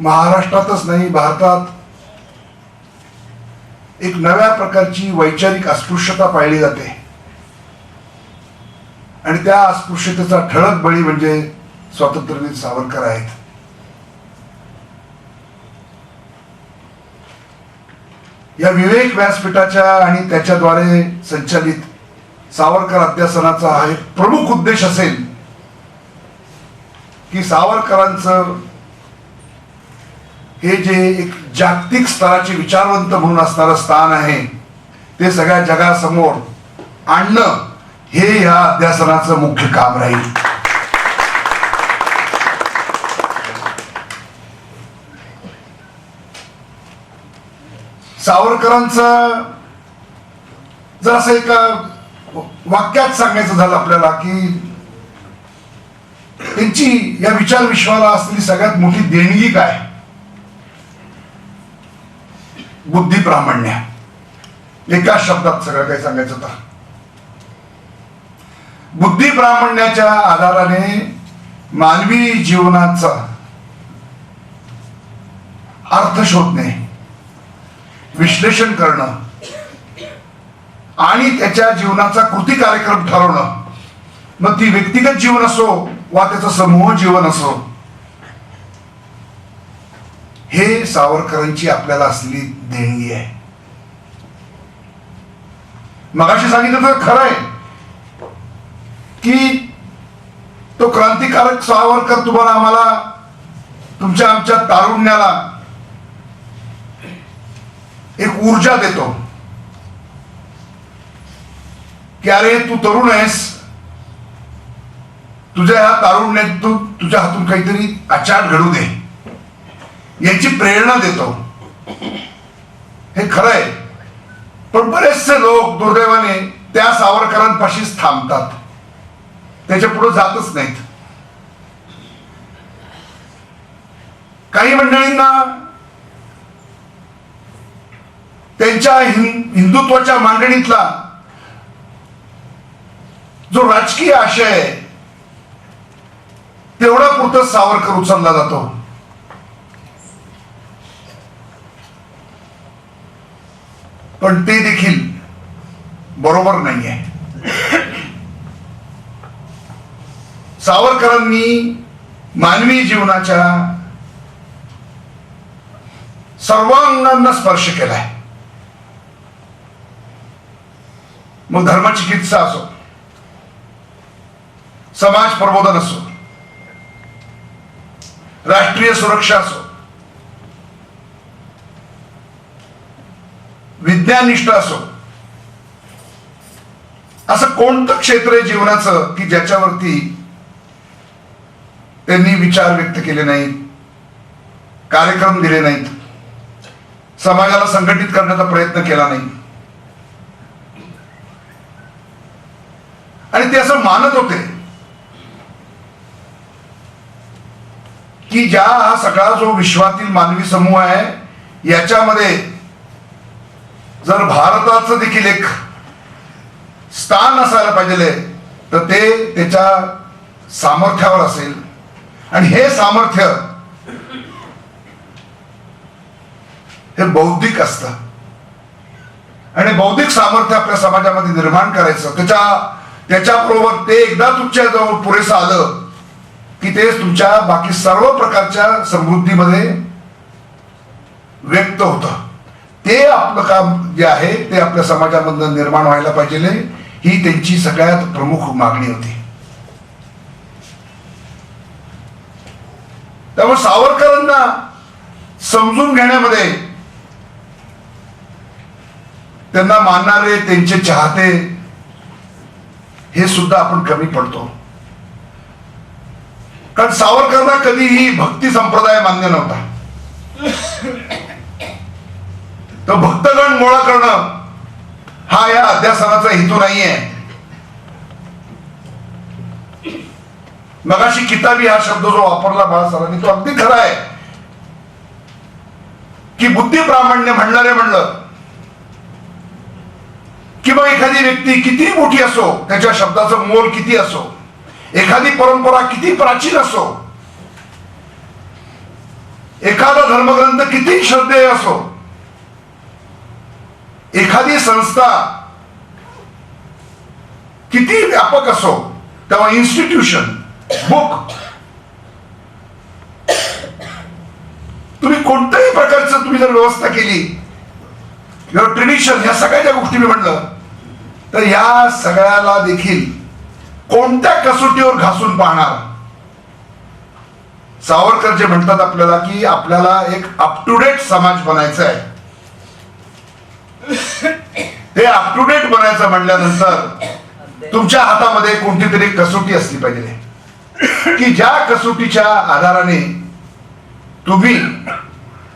महाराष्ट्रातच नाही भारतात एक नव्या प्रकारची वैचारिक अस्पृश्यता पाळली जाते. आणि त्या अस्पृश्यतेचा ठळक बळी म्हणजे स्वातंत्र्यवीर सावरकर आहेत. या विवेक व्यासपीठाच्या आणि त्याच्याद्वारे संचालित सावरकर अध्यासनाचा हा एक प्रमुख उद्देश असेल की सावरकरांचं हे जे एक जागतिक स्तराचे विचारवंत म्हणून असणारं स्थान आहे ते सगळ्या जगासमोर आणणं हे ह्या अध्यासनाचं मुख्य काम राहील. सावरकरांचं जर असं एक वाक्यात सांगायचं झालं आपल्याला की त्यांची या विचार विश्वाला असलेली सगळ्यात मोठी देणगी काय? बुद्धी प्रामाण्य. एका शब्दात सगळं काही सांगायचं तर बुद्धी प्रामाण्याच्या आधाराने मानवी जीवनाचा अर्थ शोधणे विश्लेषण करणं आणि त्याच्या जीवनाचा कृती कार्यक्रम ठरवणं. मग ती व्यक्तिगत जीवन असो वा त्याचं समूह जीवन असो हे सावरकरांची आपल्याला असलेली देणगी आहे. मगाशी सांगितलं तर खरं आहे. की तो क्रांतिकारक सावरकर तुम्हाला आम्हाला तुमच्या आमच्या तारुण्याला एक ऊर्जा देतो. की अरे तू तरुण आहेस. तुझ्या ह्या तारुण्यात तू तुझ्या हातून काहीतरी अचाट घडू दे. याची प्रेरणा देतो. हे खरं आहे पण बरेचसे लोक दुर्दैवाने त्या सावरकरांपाशीच थांबतात. त्याच्या पुढे जातच नाहीत. काही मंडळींना त्यांच्या हिंदुत्वाच्या मांडणीतला जो राजकीय आशय आहे तेवढा पुरतं सावरकर उचलला जातो. पण ते देखील बरोबर नाही आहे सावरकरांनी मानवी जीवनाच्या सर्वांगांना स्पर्श केलाय. मग धर्मचिकित्सा असो समाज प्रबोधन असो राष्ट्रीय सुरक्षा असो विज्ञाननिष्ठ असो. असं कोणतं क्षेत्र आहे जीवनाचं की ज्याच्यावरती त्यांनी विचार व्यक्त केले नाहीत कार्यक्रम दिले नाहीत समाजाला संघटित करण्याचा प्रयत्न केला नाही? आणि ते असं मानत होते की ज्या हा सगळा जो विश्वातील मानवी समूह आहे याच्यामध्ये जर भारताचं देखील एक स्थान असायला पाहिजे तर ते त्याच्या सामर्थ्यावर असेल. आणि हे सामर्थ्य हे बौद्धिक असत. आणि बौद्धिक सामर्थ्य आपल्या समाजामध्ये निर्माण करायचं. त्याच्या त्याच्याबरोबर ते एकदा तुमच्या जवळ पुरेसं आलं की ते तुमच्या बाकी सर्व प्रकारच्या समृद्धीमध्ये व्यक्त होतं. ते आपलं काम जे आहे ते आपल्या समाजामधनं निर्माण व्हायला पाहिजे ही त्यांची सगळ्यात प्रमुख मागणी होती. त्यामुळे सावरकरांना समजून घेण्यामध्ये त्यांना मानणारे त्यांचे चाहते हे सुद्धा आपण कमी पडतो. कारण सावरकरांना कधीही भक्ती संप्रदाय मान्य नव्हता. तर भक्तगण गोळा करणं हा या अध्यासनाचा हेतू नाहीये. मगाशी किताबी हा शब्द जो वापरला बाळासरांनी तो अगदी खरा आहे. की बुद्धी प्रामाण्य म्हणणारे म्हणलं. किंवा एखादी व्यक्ती किती मोठी असो त्याच्या शब्दाचं मोल किती असो एखादी परंपरा किती प्राचीन असो एखादा धर्मग्रंथ किती श्रद्धेय असो एखादी संस्था किती व्यापक असो तेव्हा इन्स्टिट्यूशन बुक तुम्ही कोणत्याही प्रकारचं तुम्ही जर व्यवस्था केली किंवा ट्रेडिशन ह्या सगळ्या ज्या गोष्टी मी म्हणलं तर या सगळ्याला देखील कोणत्या कसोटीवर घासून पाहणार? सावरकर जे म्हणतात आपल्याला की आपल्याला एक अप टू डेट समाज बनायचा आहे ते अप टू डेट बनायचं म्हणल्यानंतर तुमच्या हातामध्ये कोणती तरी कसोटी असली पाहिजे. की ज्या कसोटीच्या आधाराने तुम्ही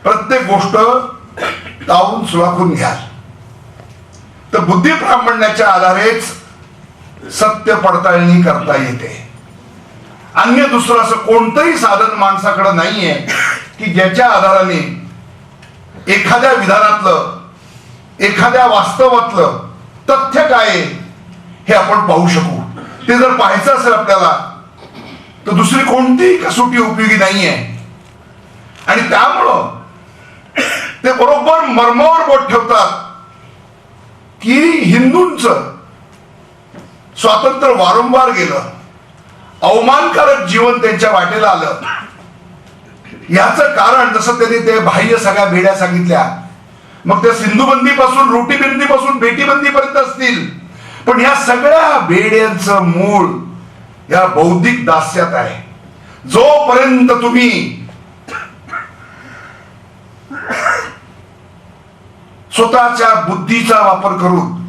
प्रत्येक गोष्ट लावून सुळाखून घ्याल. तर बुद्धी ब्राह्मण्याच्या आधारेच सत्य पडताळणी करता येते. अन्य दुसरं असं कोणतंही साधन माणसाकडे नाहीये की ज्याच्या आधाराने एखाद्या विधानातलं एखाद्या वास्तवातलं तथ्य काय आहे हे आपण पाहू शकू. ते जर पाहायचं असेल आपल्याला तर दुसरी कोणतीही कसोटी उपयोगी नाहीये. आणि त्यामुळं ते बरोबर मर्मावर बोट ठेवतात की हिंदूंचं स्वातंत्र्य वारंवार गेलं अवमानकारक जीवन त्यांच्या वाटेला आलं. याचं कारण जसं त्यांनी ते बाह्य सगळ्या भेड्या सांगितल्या मग त्या सिंधुबंदी पासून रोटीबंदी पासून बेटीबंदी पर्यंत असतील. पण ह्या सगळ्या भेड्यांचं मूळ या बौद्धिक दास्यात आहे. जोपर्यंत तुम्ही स्वतःच्या बुद्धीचा वापर करून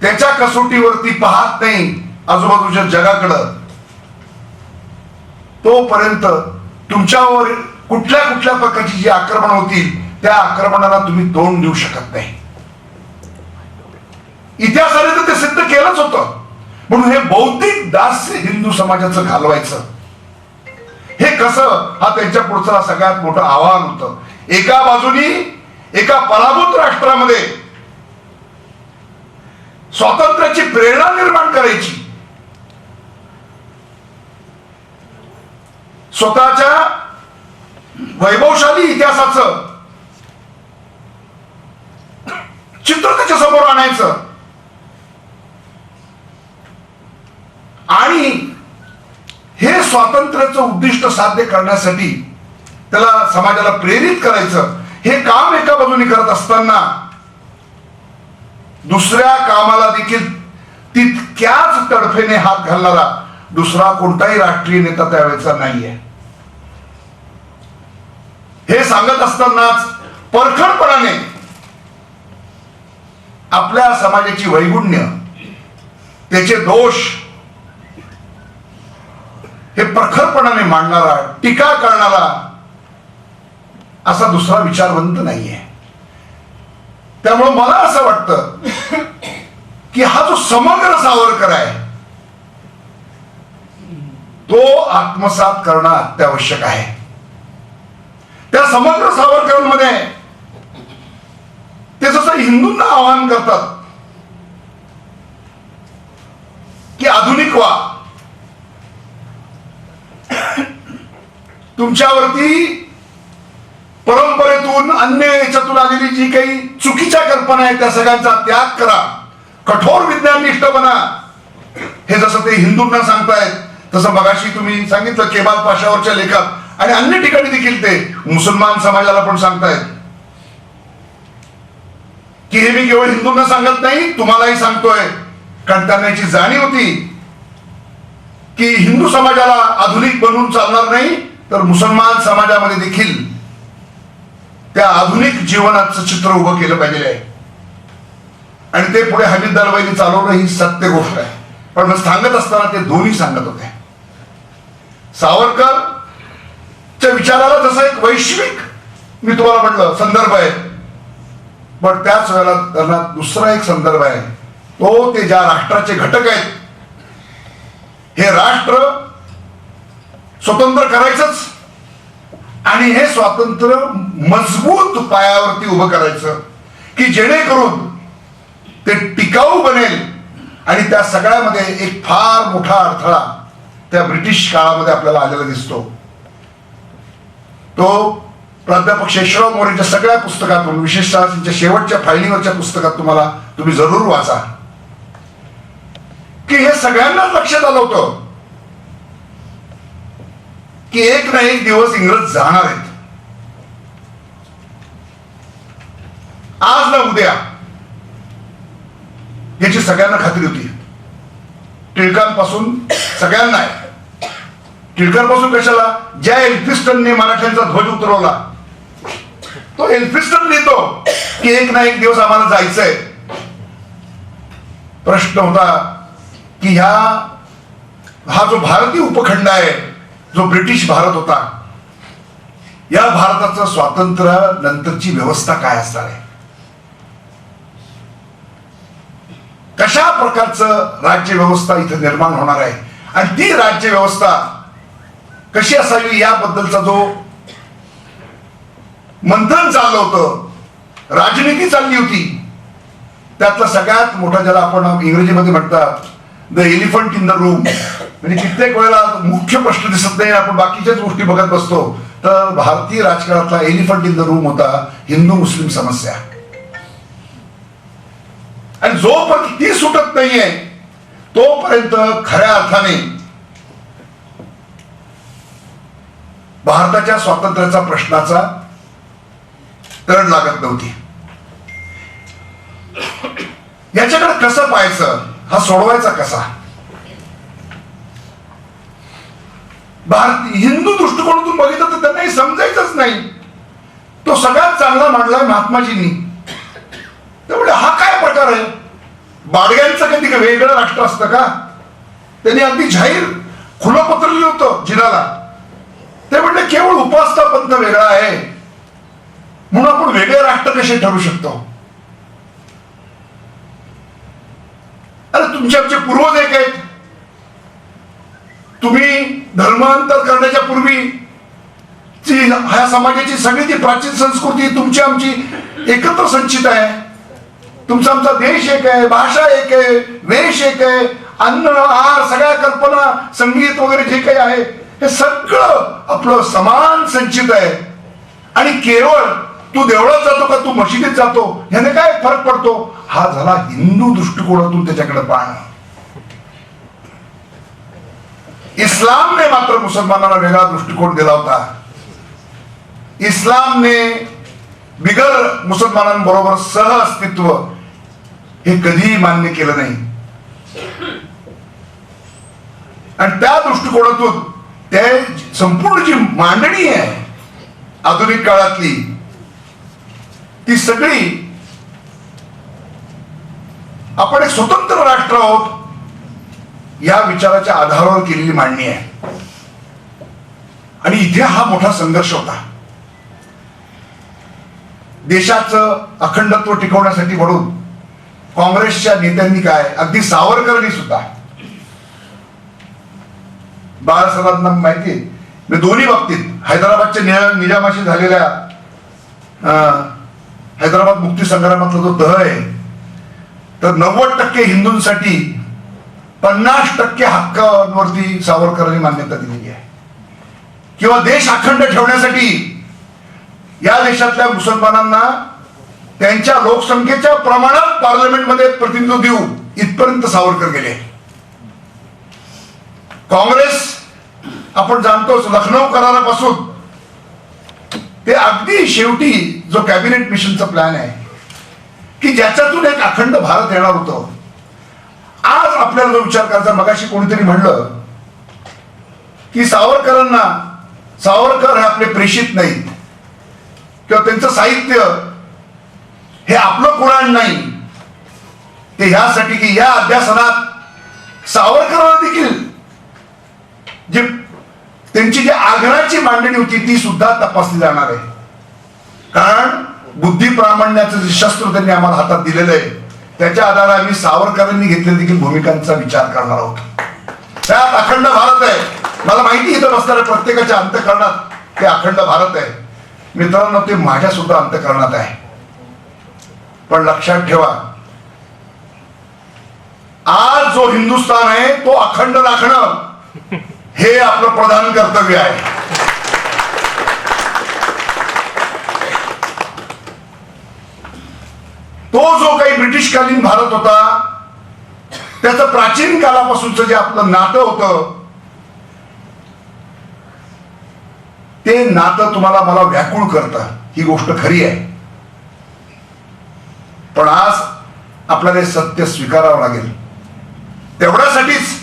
त्याच्या कसोटीवरती पाहत नाही आजूबाजूच्या जगाकडं तोपर्यंत तुमच्यावर कुठल्या कुठल्या प्रकारची जी आक्रमण होतील त्या आक्रमणाला तुम्ही तोंड देऊ शकत नाही. इतिहासाने तर ते सिद्ध केलंच होतं. म्हणून हे बौद्धिक दास्य हिंदू समाजाचं घालवायचं. हे कसं? हा त्यांच्या पुढचं सगळ्यात मोठं आव्हान होतं. एका बाजूनी एका पराभूत राष्ट्रामध्ये स्वातंत्र्याची प्रेरणा निर्माण करायची. स्वतःच्या वैभवशाली इतिहासाचं चित्र त्याच्यासमोर आणायचं. आणि हे स्वातंत्र्याचं उद्दिष्ट साध्य करण्यासाठी त्याला समाजाला प्रेरित करायचं हे काम एका बाजूने करत असताना दुसऱ्या कामाला देखील तितक्याच तडफेने हात घालणारा दुसरा कोणताही राष्ट्रीय नेता त्यावेळेचा नाहीये. हे सांगत असतानाच परखडपणाने आपल्या समाजाची वैगुण्य त्याचे दोष हे प्रखरपणाने मांडणारा टीका करणारा असा दुसरा विचारवंत नाहीये. त्यामुळे मला असं वाटतं की हा जो समग्र सावरकर आहे तो आत्मसात करणं अत्यावश्यक आहे. त्या समग्र सावरकरांमध्ये ते जसं हिंदूंना आवाहन करतात की आधुनिक व्हा. तुमच्यावरती परंपरेतून अन्य याच्यातून आलेली जी काही चुकीच्या कल्पना आहेत त्या सगळ्यांचा त्याग करा. कठोर विज्ञाननिष्ठ बना. हे जसं ते हिंदूंना सांगतायत तसं मगाशी तुम्ही सांगितलं केबाल पाशावरच्या लेखात आणि अन्य ठिकाणी देखील ते मुसलमान समाजाला पण सांगतायत. की हे मी केवळ हिंदूंना सांगत नाही तुम्हालाही सांगतोय. कारण त्यांना याची जाणीव होती की हिंदू समाजाला आधुनिक बनवून चालणार नाही तर मुसलमान समाजामध्ये देखील त्या आधुनिक जीवनाचं चित्र उभं केलं पाहिजे आहे. आणि ते पुढे हमीद दलवाईने चालवणं ही सत्य गोष्ट आहे. पण मग सांगत असताना ते दोन्ही सांगत होते. सावरकर च्या विचाराला जसं एक वैश्विक मी तुम्हाला म्हटलं संदर्भ आहे. पण त्याच वेळेला त्यांना दुसरा एक संदर्भ आहे. तो ते ज्या राष्ट्राचे घटक आहेत हे राष्ट्र स्वतंत्र करायचंच आणि हे स्वातंत्र्य मजबूत पायावरती उभं करायचं की जेणेकरून ते टिकाऊ बनेल आणि त्या सगळ्यामध्ये एक फार मोठा अडथळा त्या ब्रिटिश काळामध्ये आपल्याला आलेला दिसतो. तो प्राध्यापक शेषराव मोरेच्या सगळ्या पुस्तकातून विशेषतः त्यांच्या शेवटच्या फायलिंगवरच्या पुस्तकात तुम्हाला तुम्ही जरूर वाचा. की हे सगळ्यांनाच लक्षात आलं होतं. की एक ना एक दिवस इंग्रज जाणार आहेत. आज ना उद्या याची सगळ्यांना खात्री होती. टिळकांपासून सगळ्यांना आहे. टिळकांपासून कशाला? ज्या एल्फिस्टनने मराठ्यांचा ध्वज उतरवला तो एल्फिस्टन लिहितो की एक ना एक दिवस आम्हाला जायचंय. प्रश्न होता की ह्या हा जो भारतीय उपखंड आहे जो ब्रिटिश भारत होता या भारताचं स्वातंत्र्य नंतरची व्यवस्था काय असणार आहे? कशा प्रकारचं राज्य व्यवस्था इथे निर्माण होणार आहे? आणि ती राज्य व्यवस्था कशी असावी याबद्दलचा जो मंथन चाललं होतं. राजनीती चालली होती. त्यातला सगळ्यात मोठा ज्याला आपण इंग्रजीमध्ये म्हणतात the elephant in the room म्हणजे कित्येक वेळेला मुख्य प्रश्न दिसत नाही आपण बाकीच्याच गोष्टी बघत बसतो. तर भारतीय राजकारणातला एलिफंट इन द रूम होता हिंदू मुस्लिम समस्या. आणि जोपर्यंत ती सुटत नाहीये तोपर्यंत खऱ्या अर्थाने भारताच्या स्वातंत्र्याचा प्रश्नाचा तरण लागत नव्हती. याच्याकडे कसं पाहायचं? हा सोडवायचा कसा? भारतीय हिंदू दृष्टिकोनातून बघितलं तर त्यांना हे समजायचंच नाही. तो सगळ्यात चांगला मांडलाय महात्माजींनी. त्यामुळे हा काय प्रकार आहे? बाडग्यांचं कधी का वेगळं राष्ट्र असतं का? त्यांनी अगदी जाहीर खुलं पत्र लिहिलं होतं जिनाला ते म्हणले केवळ उपासना पंथ वेगळा आहे. म्हणून आपण वेगळे राष्ट्र कसे ठरू शकतो? अरे तुमचे आमचे पूर्वज एक आहेत. तुम्ही धर्मांतर करण्याच्या पूर्वी ची ह्या समाजाची सगळी ती प्राचीन संस्कृती तुमची आमची एकत्र संचित आहे. तुमचा आमचा देश एक आहे भाषा एक आहे वेश एक आहे अन्न आहार सगळ्या कल्पना संगीत वगैरे जे काही आहे हे सगळं आपलं समान संचित आहे. आणि केवळ तू देवळात जातो का? तू मशिदीत जातो. ह्याने काय फरक पडतो? हा झाला हिंदू दृष्टिकोनातून त्याच्याकडे पाहणं. इस्लामने मात्र मुसलमानांना वेगळा दृष्टिकोन दिला होता. इस्लामने बिगर मुसलमानांबरोबर सह अस्तित्व हे कधीही मान्य केलं नाही. आणि त्या दृष्टिकोनातून त्या संपूर्ण जी मांडणी आहे आधुनिक काळातली ती सगळी आपण एक स्वतंत्र राष्ट्र आहोत या विचाराच्या आधारावर केलेली मांडणी आहे. आणि इथे हा मोठा संघर्ष होता. देशाचं अखंडत्व टिकवण्यासाठी म्हणून काँग्रेसच्या नेत्यांनी काय अगदी सावरकरनी सुद्धा. बाळासाहेबांना माहिती मी दोन्ही बाबतीत हैदराबादच्या निजामाशी झालेल्या अं, हैदराबाद मुक्ती संग्रामातला जो तह आहे तर नव्वद टक्के हिंदूंसाठी पन्नास टक्के हक्कांवरती सावरकरांनी मान्यता दिलेली आहे. किंवा देश अखंड ठेवण्यासाठी या देशातल्या मुसलमानांना त्यांच्या लोकसंख्येच्या प्रमाणात पार्लमेंटमध्ये प्रतिनिधित्व देऊ इथपर्यंत सावरकर गेले काँग्रेस आपण जाणतोच लखनौ करारापासून ते अगदी शेवटी जो कॅबिनेट मिशनचा प्लॅन आहे की ज्याच्यातून एक अखंड भारत येणार होतं. आज आपल्याला जो विचार करायचा मगाशी कोणीतरी म्हणलं की सावरकरांना सावरकर हे आपले प्रेषित नाहीत किंवा त्यांचं साहित्य हे आपलं पुराण नाही ते ह्यासाठी की या अभ्यासनात सावरकरांना देखील जे त्यांची जी आग्रहाची मांडणी होती ती सुद्धा तपासली जाणार आहे. कारण बुद्धी प्रामाण्याचं जे शस्त्र त्यांनी आम्हाला हातात दिलेलं आहे त्याच्या आधारे आम्ही सावरकरांनी घेतलेल्या देखील भूमिकांचा विचार करणार आहोत. त्यात अखंड भारत आहे. मला माहिती इथं बसणाऱ्या प्रत्येकाच्या अंतकरणात ते अखंड भारत आहे. मित्रांनो ते माझ्या सुद्धा अंतकरणात आहे. पण लक्षात ठेवा आज जो हिंदुस्थान आहे तो अखंड राखणं. हे आपलं प्रधान कर्तव्य आहे. तो जो काही ब्रिटिशकालीन भारत होता त्याचं प्राचीन कालापासूनच जे आपलं नातं होतं ते नातं तुम्हाला मला व्याकुळ करतं. ही गोष्ट खरी आहे. पण आज आपल्याला सत्य स्वीकारावं लागेल. तेवढ्यासाठीच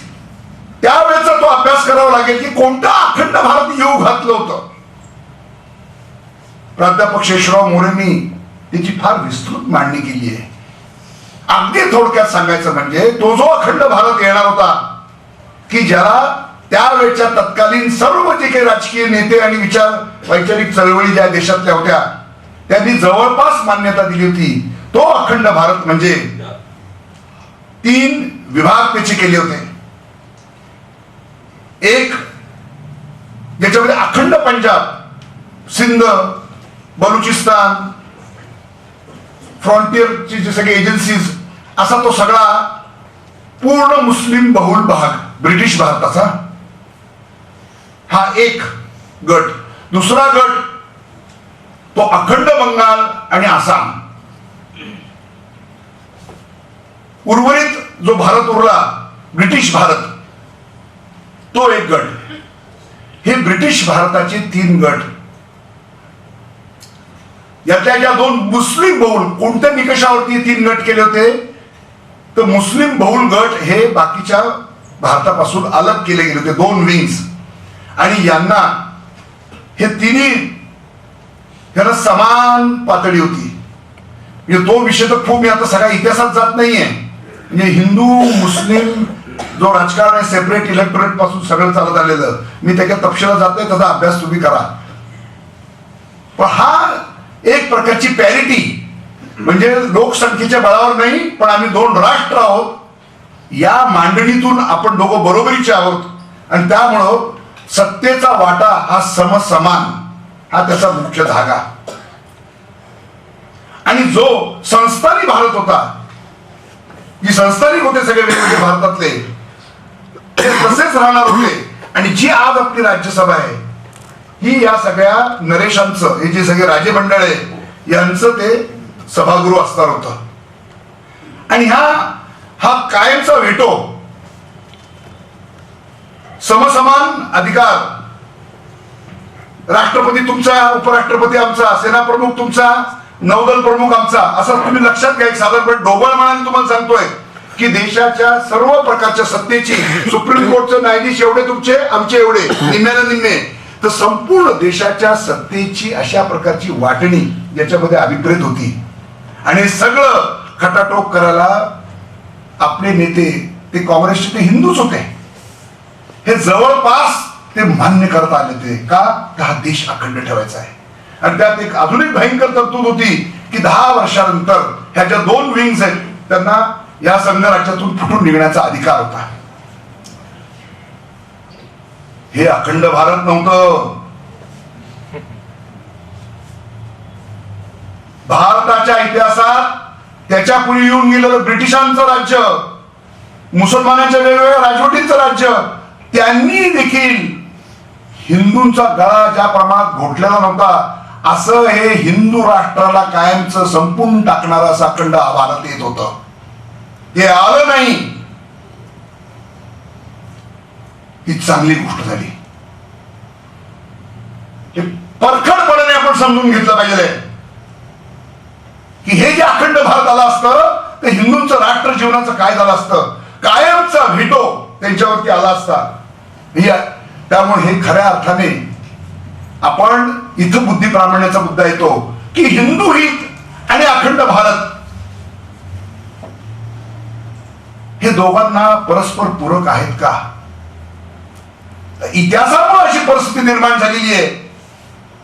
त्यावेळेस तो अभ्यास करावा लागेल की कोणता अखंड भारत येऊ घातलं होतं? प्राध्यापक शेषराव मोरेंनी त्याची फार विस्तृत मांडणी केली आहे. अगदी थोडक्यात सांगायचं म्हणजे तो जो अखंड भारत येणार होता की ज्याला त्यावेळच्या तत्कालीन सर्व जे काही राजकीय नेते आणि विचार वैचारिक चळवळी ज्या देशातल्या होत्या त्यांनी जवळपास मान्यता दिली होती. तो अखंड भारत म्हणजे तीन विभाग त्याचे केले होते. एक ज्याच्यामध्ये अखंड पंजाब सिंध बलुचिस्तान फ्रॉन्टियरची जे सगळे एजन्सीज असा तो सगळा पूर्ण मुस्लिम बहुल भाग ब्रिटिश भारताचा हा एक गट. दुसरा गट तो अखंड बंगाल आणि आसाम. उर्वरित जो भारत उरला ब्रिटिश भारत तो एक गट. हे ब्रिटिश भारताचे तीन गट. यातल्या ज्या दोन मुस्लिम बहुल कोणत्या निकषावरती तीन गट केले होते? तर मुस्लिम बहुल गट हे बाकीच्या भारतापासून अलग केले गेले होते दोन विंग्स आणि यांना हे तिन्ही ह्याला समान पातळी होती. म्हणजे तो विषय तर खूप मी आता सगळ्या इतिहासात जात नाहीये. म्हणजे हिंदू मुस्लिम जो राजकारण आहे सेपरेट इलेक्टोरेटपासून सगळं चालत आलेलं. मी त्याच्या तपशिला जात नाही त्याचा अभ्यास तुम्ही करा. पण हा एक प्रकारची पॅरिटी म्हणजे लोकसंख्येच्या बळावर नाही पण आम्ही दोन राष्ट्र आहोत. या मांडणीतून आपण दोघं बरोबरीचे आहोत. आणि त्यामुळं सत्तेचा वाटा हा समसमान. हा त्याचा मुख्य धागा. आणि जो संस्थानी भारत होता जी संस्थानिक होते सगळे वेगवेगळे भारतातले ते तसेच राहणार होते. आणि जी आज आपली राज्यसभा आहे ही या सगळ्या नरेशांचं हे जे सगळे राजे मंडळ आहे यांचं ते सभागृह असणार होत. आणि हा हा कायमचा व्हेटो समसमान अधिकार राष्ट्रपती तुमचा उपराष्ट्रपती आमचा सेना प्रमुख तुमचा नौदल प्रमुख आमचा असं तुम्ही लक्षात घ्या. एक साधारणपणे ढोबळमानाने तुम्हाला सांगतोय की देशाच्या सर्व प्रकारच्या सत्तेची सुप्रीम कोर्टचे न्यायाधीश एवढे तुमचे आमचे एवढे निम्म्याला निम्मे. तर संपूर्ण देशाच्या सत्तेची अशा प्रकारची वाटणी याच्यामध्ये अभिप्रेत होती. आणि सगळं खटाटोप करायला आपले नेते ते काँग्रेसचे ते हिंदूच होते. हे जवळपास ते मान्य करता आले ते का हा देश अखंड ठेवायचा आहे? आणि त्यात एक अजून एक भयंकर तरतूद होती की दहा वर्षानंतर ह्या ज्या दोन विंग्स आहेत त्यांना या संघराज्यातून फुटून निघण्याचा अधिकार होता. हे अखंड भारत नव्हतं. भारताच्या इतिहासात त्याच्या पुढे येऊन गेलेलं ब्रिटिशांचं राज्य मुसलमानांच्या वेगवेगळ्या राजवटींचं राज्य त्यांनी देखील हिंदूंचा गळा ज्या प्रमाणात घोटलेला नव्हता असं हे हिंदू राष्ट्राला कायमचं संपून टाकणार असं अखंड भारत येत होत. ते आलं नाही. ही चांगली गोष्ट झाली. हे परखडपणाने आपण समजून घेतलं पाहिजे. की हे जे अखंड भारत आलं असतं ते हिंदूंचं राष्ट्र जीवनाचं काय झालं असतं? कायमचा व्हिटो त्यांच्यावरती आला असता. त्यामुळे हे खऱ्या अर्थाने आपण इथं बुद्धी प्रामाण्याचा मुद्दा येतो की हिंदू हित आणि अखंड भारत. हे दोघांना परस्पर पूरक आहेत का? इतिहासामुळे अशी परिस्थिती निर्माण झालेली आहे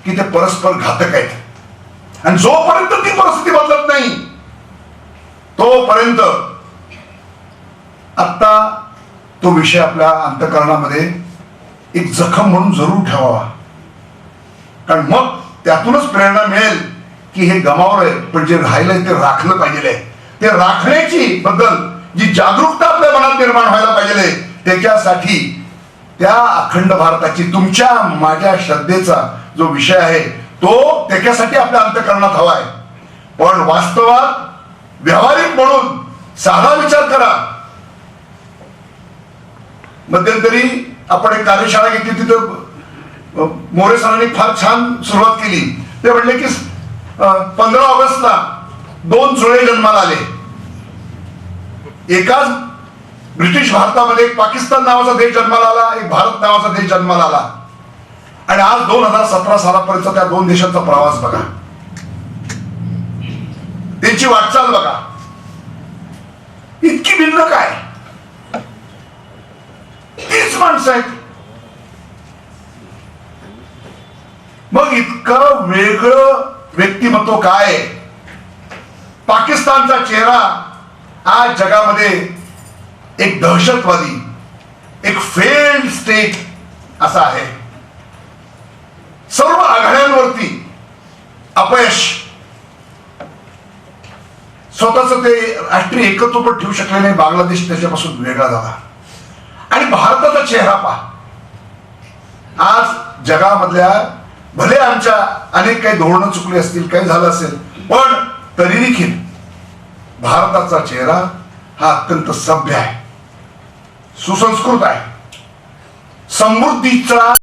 की ते परस्पर घातक आहेत. आणि जोपर्यंत ती परिस्थिती बदलत नाही तोपर्यंत आता तो विषय आपल्या अंतकरणामध्ये एक जखम म्हणून जरूर ठेवावा. कारण मग त्यातूनच प्रेरणा मिळेल की हे गमावलंय पण जे राहिलंय ते राखलं पाहिजे ते राखण्याची बद्दल जी जागरूकता आपल्या मनात निर्माण व्हायला पाहिजे त्याच्यासाठी त्या अखंड भारताची तुमच्या माझ्या श्रद्धेचा जो विषय आहे तो त्याच्यासाठी आपल्या अंतकरणात हवाय पण वास्तवात व्यावहारिक म्हणून साधा विचार करा. मध्यंतरी आपण एक कार्यशाळा घेतली तिथं मोरे सरांनी फार छान सुरुवात केली. ते म्हणले की पंधरा ऑगस्टला दोन जुळे जन्माला आले. एकाच ब्रिटिश भारतामध्ये एक पाकिस्तान नावाचा देश जन्माला आला एक भारत नावाचा देश जन्माला आला. आणि आज दोन हजार सतरा सालापर्यंत त्या दोन देशांचा प्रवास बघा. त्यांची वाटचाल बघा. इतकी भिन्न काय? तीच माणसं आहेत. मग इतकं वेगळं व्यक्तिमत्व काय? पाकिस्तानचा चेहरा आज जगामध्ये एक दहशतवादी एक फेल्ड स्टेट असा आहे. सर्व आघाड्यांवरती अपयश स्वतःच ते राष्ट्रीय एकत्व पण ठेवू शकले नाही. बांगलादेश त्याच्यापासून वेगळा झाला. आणि भारताचा चेहरा पहा. आज जगामधल्या भले आमच्या अनेक काही धोरणं चुकली असतील काही झालं असेल पण तरी देखील भारताचा चेहरा हा अत्यंत सभ्य आहे. सुसंस्कृत आहे. समृद्धीचा